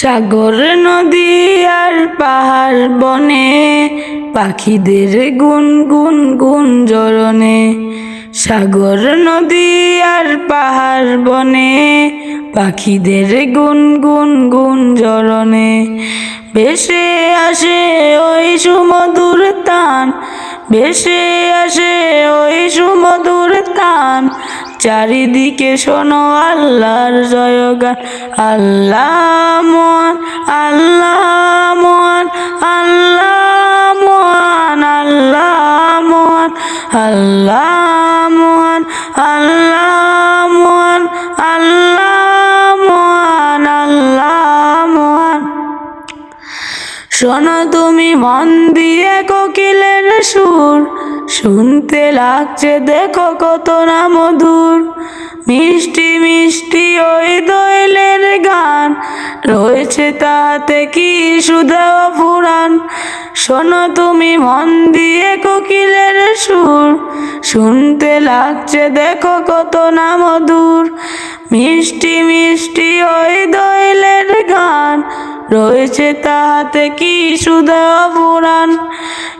সাগর নদী আর পাহাড় বনে, পাখিদের গুন গুন গুন জরনে। সাগর নদী আর পাহাড় বনে, পাখিদের গুন গুন গুন জরনে। ভেসে আসে ওই সুমধুর তান, ভেসে আসে ওই সুমধুর তান। চারিদিকে শোনো আল্লাহর জয়গান। আল্লাহ মহান আল্লাহ মহান আল্লাহ মহান আল্লাহ মহান আল্লাহ মহান আল্লাহ মহান আল্লাহ মহান আল্লাহ মহান। শোনো তুমি মন দিয়ে কোকিলের সুর। শুনতে লাগছে, দেখো কত না মধুর। মিষ্টি মিষ্টি ওই দোয়েলের গান। রয়েছে তাতে কি সুধা ফুরান? শোনো তুমি মন দিয়ে কোকিলের সুর। শুনতে লাগছে, দেখো কত না মধুর। মিষ্টি মিষ্টি ওই দোয়েলের গান। রয়েছে তাহাতে কি সুধা পুরাণ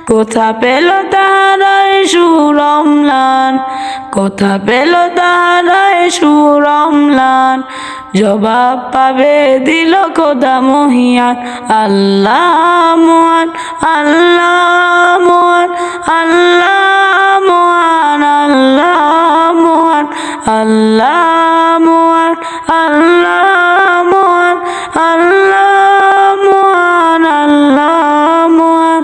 কোথা পেল সুরমলান কোথা পেল তাহারায় সুরমলান জবাব পাবে দিল খোদা মহিয়ান। আল্লাহ মোহান আল্লাহ মোহান আল্লাহ মোহান আল্লাহ মোহান আল্লাহ মোহান আল্লাহ মোহান আল্লাহ মোহান আল্লাহ মোহান।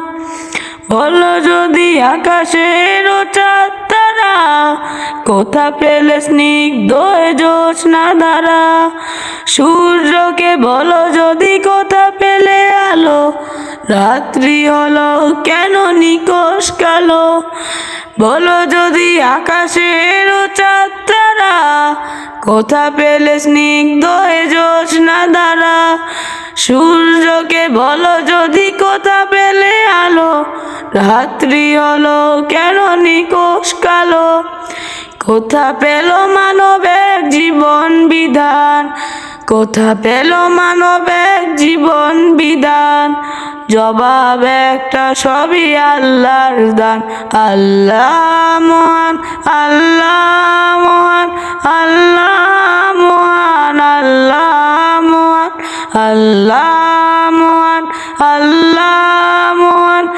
বলো যদি আকাশের চাঁদ তারা কোথা পেলে স্নিগ্ধ জোৎস্না ধারা? সূর্যকে বলো যদি কোথা পেলে আলো? রাত্রি হলো কেন নিকোষ কালো? বলো যদি আকাশের চাঁদ কোথা পেলে স্নিগ্ধ জোৎস্না ধারা? সূর্যকে বলো যদি কোথা পেলে আলো, রাত্রি হলো কেন নিকোষ কালো? কোথা পেল মানবের জীবন বিধান, কোথা পেল মানবের জীবন বিধান, জবাব একটা সবই আল্লাহর দান। আল্লাহ মহান আল্লাহ মহান আল্লাহ মহান, আল্লাহ আল্লাহ মহান আল্লাহ মহান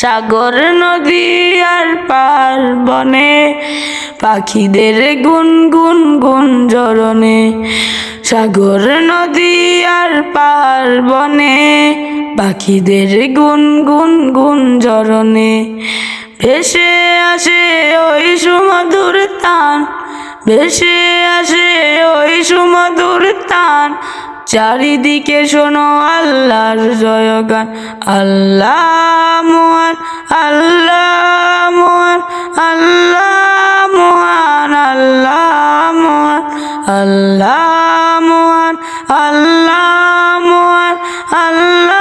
সাগর নদী আর পার বনে, পাখিদের গুন গুন গুন জরনে। সাগর নদী আর পার বনে, পাখিদের গুন গুন গুন জরনে। ভেসে আসে ওই সুমধুর তান ভেসে আসে ওই সুমধুর তান। চারিদিকে শোনো আল্লাহর জয়গান। আল্লাহ মোহান আল্লাহ মোহান আল্লাহ মোহান আল্লাহ মোহান আল্লাহ মোহান আল্লাহ মোহান, আল্লাহ